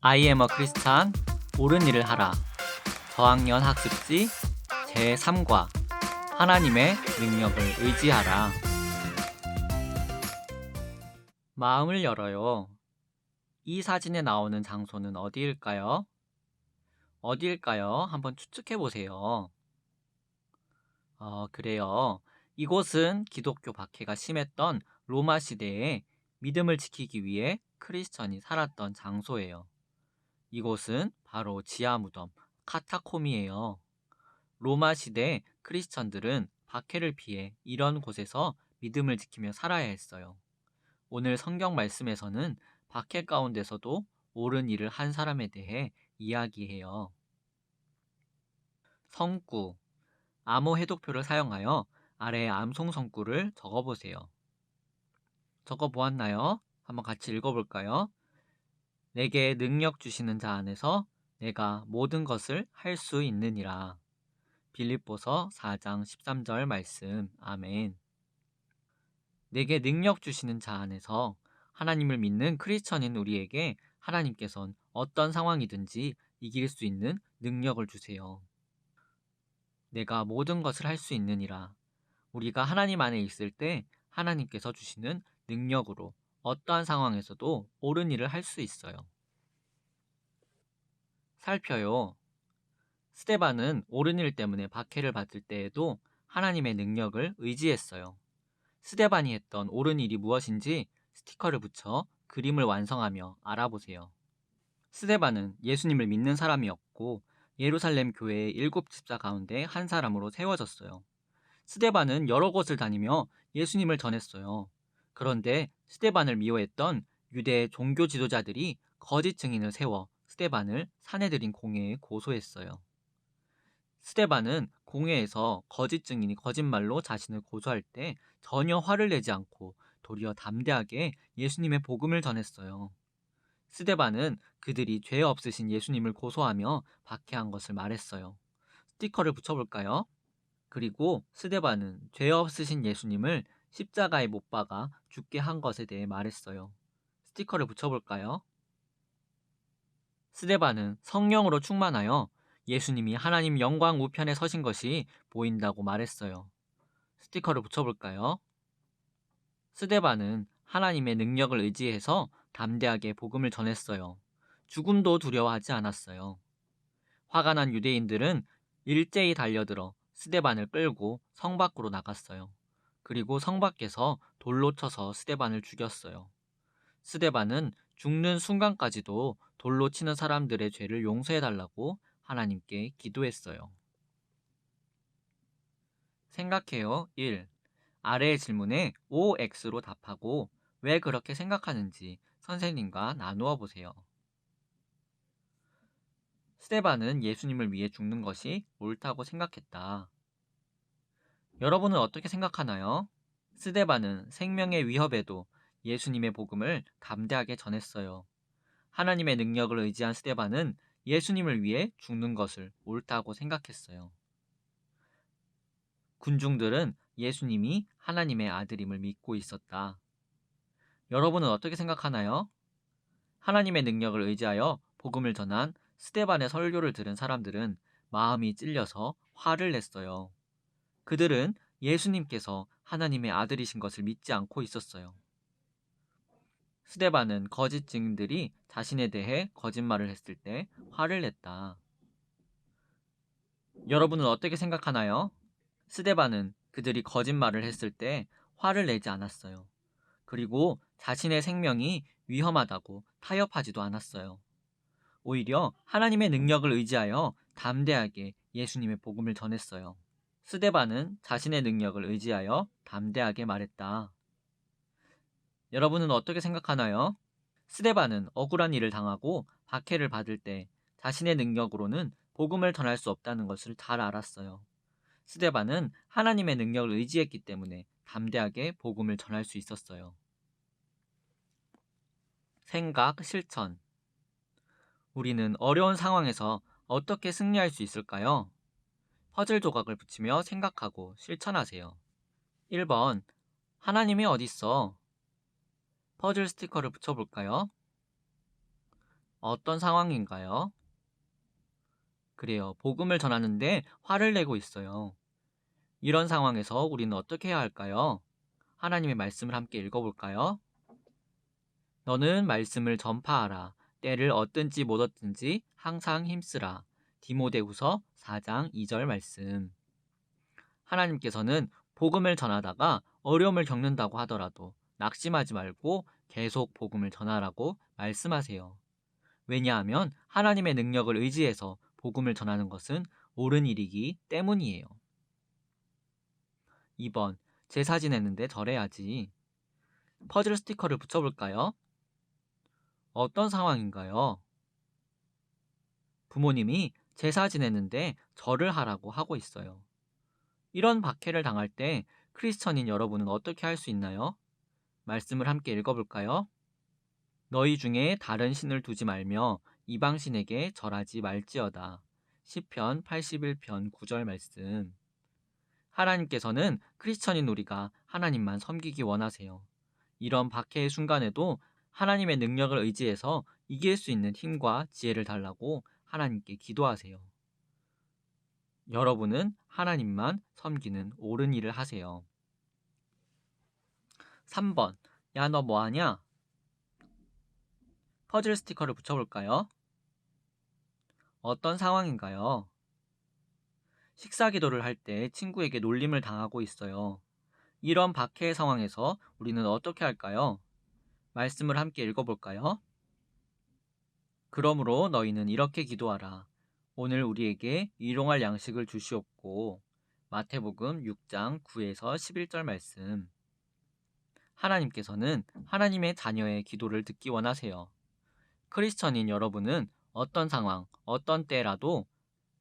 I am a Christian 옳은 일을 하라 저학년 학습지 제3과 하나님의 능력을 의지하라 마음을 열어요. 이 사진에 나오는 장소는 어디일까요? 어디일까요? 한번 추측해 보세요. 어, 그래요. 이곳은 기독교 박해가 심했던 로마 시대에 믿음을 지키기 위해 크리스천이 살았던 장소예요. 이곳은 바로 지하 무덤 카타콤이에요. 로마 시대 크리스천들은 박해를 피해 이런 곳에서 믿음을 지키며 살아야 했어요. 오늘 성경 말씀에서는 박해 가운데서도 옳은 일을 한 사람에 대해 이야기해요. 성구 암호 해독표를 사용하여 아래의 암송 성구를 적어보세요. 적어 보았나요? 한번 같이 읽어볼까요? 내게 능력 주시는 자 안에서 내가 모든 것을 할 수 있느니라. 빌립보서 4장 13절 말씀. 아멘. 내게 능력 주시는 자 안에서 하나님을 믿는 크리스천인 우리에게 하나님께선 어떤 상황이든지 이길 수 있는 능력을 주세요. 내가 모든 것을 할 수 있느니라. 우리가 하나님 안에 있을 때 하나님께서 주시는 능력으로 어떠한 상황에서도 옳은 일을 할 수 있어요. 살펴요. 스테반은 옳은 일 때문에 박해를 받을 때에도 하나님의 능력을 의지했어요. 스테반이 했던 옳은 일이 무엇인지 스티커를 붙여 그림을 완성하며 알아보세요. 스테반은 예수님을 믿는 사람이었고 예루살렘 교회의 일곱 집사 가운데 한 사람으로 세워졌어요. 스테반은 여러 곳을 다니며 예수님을 전했어요. 그런데 스테반을 미워했던 유대 종교 지도자들이 거짓 증인을 세워 스테반을 사내들인 공회에 고소했어요. 스테반은 공회에서 거짓 증인이 거짓말로 자신을 고소할 때 전혀 화를 내지 않고 도리어 담대하게 예수님의 복음을 전했어요. 스테반은 그들이 죄 없으신 예수님을 고소하며 박해한 것을 말했어요. 스티커를 붙여볼까요? 그리고 스데반은 죄 없으신 예수님을 십자가에 못 박아 죽게 한 것에 대해 말했어요. 스티커를 붙여볼까요? 스데반은 성령으로 충만하여 예수님이 하나님 영광 우편에 서신 것이 보인다고 말했어요. 스티커를 붙여볼까요? 스데반은 하나님의 능력을 의지해서 담대하게 복음을 전했어요. 죽음도 두려워하지 않았어요. 화가 난 유대인들은 일제히 달려들어 스데반을 끌고 성 밖으로 나갔어요. 그리고 성 밖에서 돌로 쳐서 스데반을 죽였어요. 스데반은 죽는 순간까지도 돌로 치는 사람들의 죄를 용서해달라고 하나님께 기도했어요. 생각해요. 1. 아래의 질문에 OX로 답하고 왜 그렇게 생각하는지 선생님과 나누어 보세요. 스테반은 예수님을 위해 죽는 것이 옳다고 생각했다. 여러분은 어떻게 생각하나요? 스데반은 생명의 위협에도 예수님의 복음을 담대하게 전했어요. 하나님의 능력을 의지한 스데반은 예수님을 위해 죽는 것을 옳다고 생각했어요. 군중들은 예수님이 하나님의 아들임을 믿고 있었다. 여러분은 어떻게 생각하나요? 하나님의 능력을 의지하여 복음을 전한 스테반의 설교를 들은 사람들은 마음이 찔려서 화를 냈어요. 그들은 예수님께서 하나님의 아들이신 것을 믿지 않고 있었어요. 스데반은 거짓 증인들이 자신에 대해 거짓말을 했을 때 화를 냈다. 여러분은 어떻게 생각하나요? 스데반은 그들이 거짓말을 했을 때 화를 내지 않았어요. 그리고 자신의 생명이 위험하다고 타협하지도 않았어요. 오히려 하나님의 능력을 의지하여 담대하게 예수님의 복음을 전했어요. 스데반은 자신의 능력을 의지하여 담대하게 말했다. 여러분은 어떻게 생각하나요? 스데반은 억울한 일을 당하고 박해를 받을 때 자신의 능력으로는 복음을 전할 수 없다는 것을 잘 알았어요. 스데반은 하나님의 능력을 의지했기 때문에 담대하게 복음을 전할 수 있었어요. 생각, 실천. 우리는 어려운 상황에서 어떻게 승리할 수 있을까요? 퍼즐 조각을 붙이며 생각하고 실천하세요. 1번. 하나님이 어딨어? 퍼즐 스티커를 붙여볼까요? 어떤 상황인가요? 그래요. 복음을 전하는데 화를 내고 있어요. 이런 상황에서 우리는 어떻게 해야 할까요? 하나님의 말씀을 함께 읽어볼까요? 너는 말씀을 전파하라. 때를 얻든지 못 얻든지 항상 힘쓰라. 디모데후서 4장 2절 말씀. 하나님께서는 복음을 전하다가 어려움을 겪는다고 하더라도 낙심하지 말고 계속 복음을 전하라고 말씀하세요. 왜냐하면 하나님의 능력을 의지해서 복음을 전하는 것은 옳은 일이기 때문이에요. 2번. 제사 지냈는데 절해야지. 퍼즐 스티커를 붙여볼까요? 어떤 상황인가요? 부모님이 제사 지냈는데 절을 하라고 하고 있어요. 이런 박해를 당할 때 크리스천인 여러분은 어떻게 할 수 있나요? 말씀을 함께 읽어볼까요? 너희 중에 다른 신을 두지 말며 이방신에게 절하지 말지어다. 10편 81편 9절 말씀. 하나님께서는 크리스천인 우리가 하나님만 섬기기 원하세요. 이런 박해의 순간에도 하나님의 능력을 의지해서 이길 수 있는 힘과 지혜를 달라고 하나님께 기도하세요. 여러분은 하나님만 섬기는 옳은 일을 하세요. 3번. 야, 너 뭐 하냐? 퍼즐 스티커를 붙여볼까요? 어떤 상황인가요? 식사 기도를 할 때 친구에게 놀림을 당하고 있어요. 이런 박해의 상황에서 우리는 어떻게 할까요? 말씀을 함께 읽어볼까요? 그러므로 너희는 이렇게 기도하라. 오늘 우리에게 일용할 양식을 주시옵고 마태복음 6장 9에서 11절 말씀. 하나님께서는 하나님의 자녀의 기도를 듣기 원하세요. 크리스천인 여러분은 어떤 상황, 어떤 때라도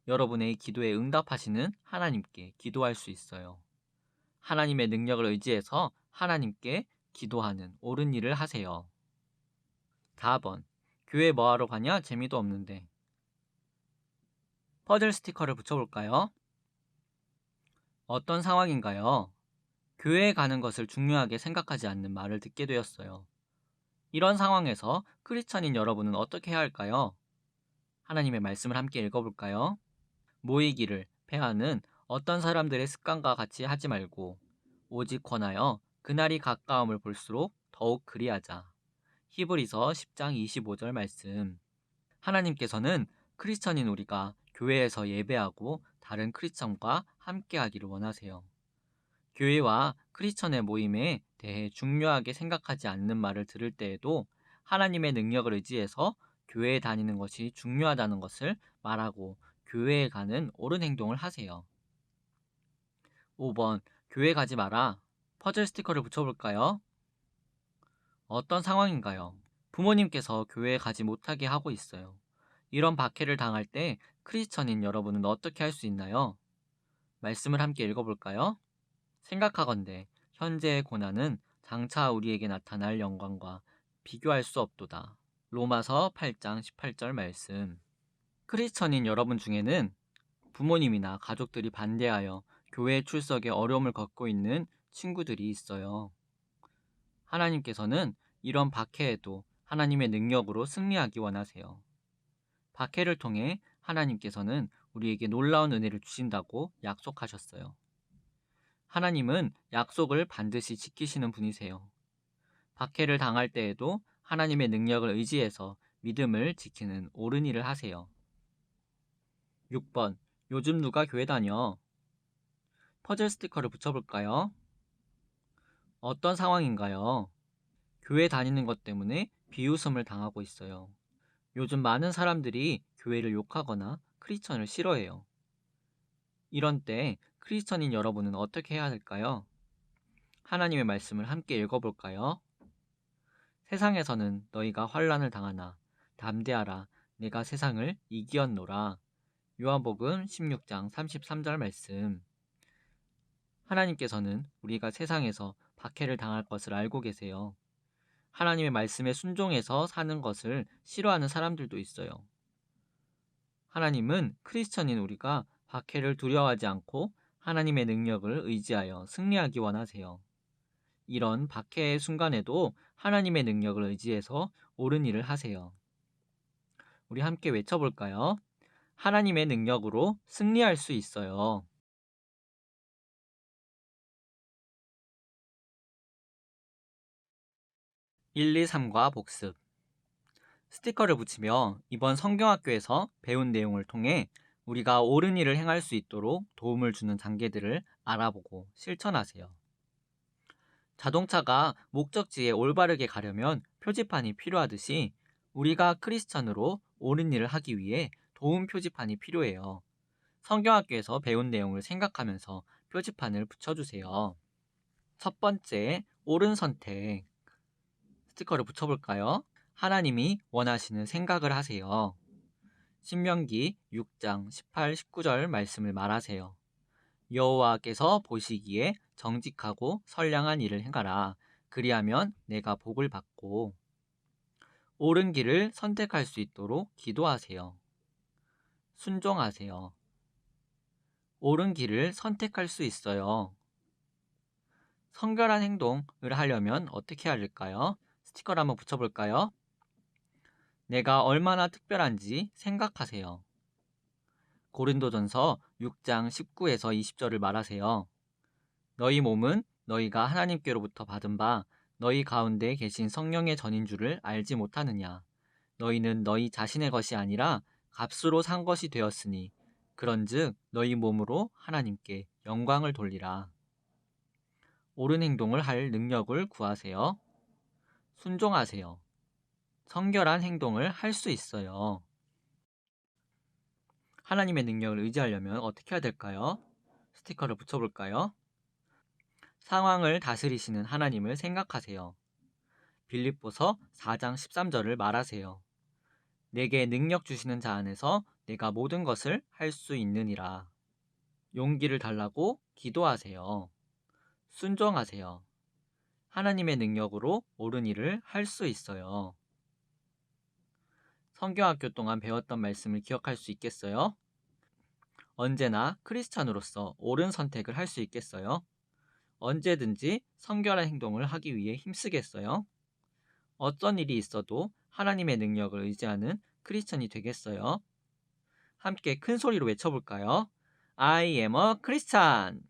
여러분의 기도에 응답하시는 하나님께 기도할 수 있어요. 하나님의 능력을 의지해서 하나님께 기도하는 옳은 일을 하세요. 4번. 교회 뭐하러 가냐? 재미도 없는데. 퍼즐 스티커를 붙여볼까요? 어떤 상황인가요? 교회에 가는 것을 중요하게 생각하지 않는 말을 듣게 되었어요. 이런 상황에서 크리스천인 여러분은 어떻게 해야 할까요? 하나님의 말씀을 함께 읽어볼까요? 모이기를 패하는 어떤 사람들의 습관과 같이 하지 말고 오직 권하여 그날이 가까움을 볼수록 더욱 그리하자. 히브리서 10장 25절 말씀. 하나님께서는 크리스천인 우리가 교회에서 예배하고 다른 크리스천과 함께하기를 원하세요. 교회와 크리스천의 모임에 대해 중요하게 생각하지 않는 말을 들을 때에도 하나님의 능력을 의지해서 교회에 다니는 것이 중요하다는 것을 말하고 교회에 가는 옳은 행동을 하세요. 5번 교회 가지 마라. 퍼즐 스티커를 붙여볼까요? 어떤 상황인가요? 부모님께서 교회에 가지 못하게 하고 있어요. 이런 박해를 당할 때 크리스천인 여러분은 어떻게 할 수 있나요? 말씀을 함께 읽어볼까요? 생각하건대 현재의 고난은 장차 우리에게 나타날 영광과 비교할 수 없도다. 로마서 8장 18절 말씀. 크리스천인 여러분 중에는 부모님이나 가족들이 반대하여 교회 출석에 어려움을 겪고 있는 친구들이 있어요. 하나님께서는 이런 박해에도 하나님의 능력으로 승리하기 원하세요. 박해를 통해 하나님께서는 우리에게 놀라운 은혜를 주신다고 약속하셨어요. 하나님은 약속을 반드시 지키시는 분이세요. 박해를 당할 때에도 하나님의 능력을 의지해서 믿음을 지키는 옳은 일을 하세요. 6번. 요즘 누가 교회 다녀? 퍼즐 스티커를 붙여볼까요? 어떤 상황인가요? 교회 다니는 것 때문에 비웃음을 당하고 있어요. 요즘 많은 사람들이 교회를 욕하거나 크리스천을 싫어해요. 이런 때 크리스천인 여러분은 어떻게 해야 할까요? 하나님의 말씀을 함께 읽어볼까요? 세상에서는 너희가 환란을 당하나 담대하라 내가 세상을 이기었노라. 요한복음 16장 33절 말씀. 하나님께서는 우리가 세상에서 박해를 당할 것을 알고 계세요. 하나님의 말씀에 순종해서 사는 것을 싫어하는 사람들도 있어요. 하나님은 크리스천인 우리가 박해를 두려워하지 않고 하나님의 능력을 의지하여 승리하기 원하세요. 이런 박해의 순간에도 하나님의 능력을 의지해서 옳은 일을 하세요. 우리 함께 외쳐볼까요? 하나님의 능력으로 승리할 수 있어요. 1, 2, 3과 복습 스티커를 붙이며 이번 성경학교에서 배운 내용을 통해 우리가 옳은 일을 행할 수 있도록 도움을 주는 단계들을 알아보고 실천하세요. 자동차가 목적지에 올바르게 가려면 표지판이 필요하듯이 우리가 크리스천으로 옳은 일을 하기 위해 도움 표지판이 필요해요. 성경학교에서 배운 내용을 생각하면서 표지판을 붙여주세요. 첫 번째, 옳은 선택. 스티커를 붙여볼까요? 하나님이 원하시는 생각을 하세요. 신명기 6장 18, 19절 말씀을 말하세요. 여호와께서 보시기에 정직하고 선량한 일을 행하라. 그리하면 내가 복을 받고 옳은 길을 선택할 수 있도록 기도하세요. 순종하세요. 옳은 길을 선택할 수 있어요. 성결한 행동을 하려면 어떻게 할까요? 스티커를 한번 붙여볼까요? 내가 얼마나 특별한지 생각하세요. 고린도전서 6장 19에서 20절을 말하세요. 너희 몸은 너희가 하나님께로부터 받은 바 너희 가운데 계신 성령의 전인 줄을 알지 못하느냐. 너희는 너희 자신의 것이 아니라 값으로 산 것이 되었으니 그런즉 너희 몸으로 하나님께 영광을 돌리라. 옳은 행동을 할 능력을 구하세요. 순종하세요. 성결한 행동을 할 수 있어요. 하나님의 능력을 의지하려면 어떻게 해야 될까요? 스티커를 붙여볼까요? 상황을 다스리시는 하나님을 생각하세요. 빌립보서 4장 13절을 말하세요. 내게 능력 주시는 자 안에서 내가 모든 것을 할 수 있느니라. 용기를 달라고 기도하세요. 순종하세요. 하나님의 능력으로 옳은 일을 할 수 있어요. 성경학교 동안 배웠던 말씀을 기억할 수 있겠어요? 언제나 크리스찬으로서 옳은 선택을 할 수 있겠어요? 언제든지 성결한 행동을 하기 위해 힘쓰겠어요? 어떤 일이 있어도 하나님의 능력을 의지하는 크리스찬이 되겠어요? 함께 큰 소리로 외쳐볼까요? I am a Christian!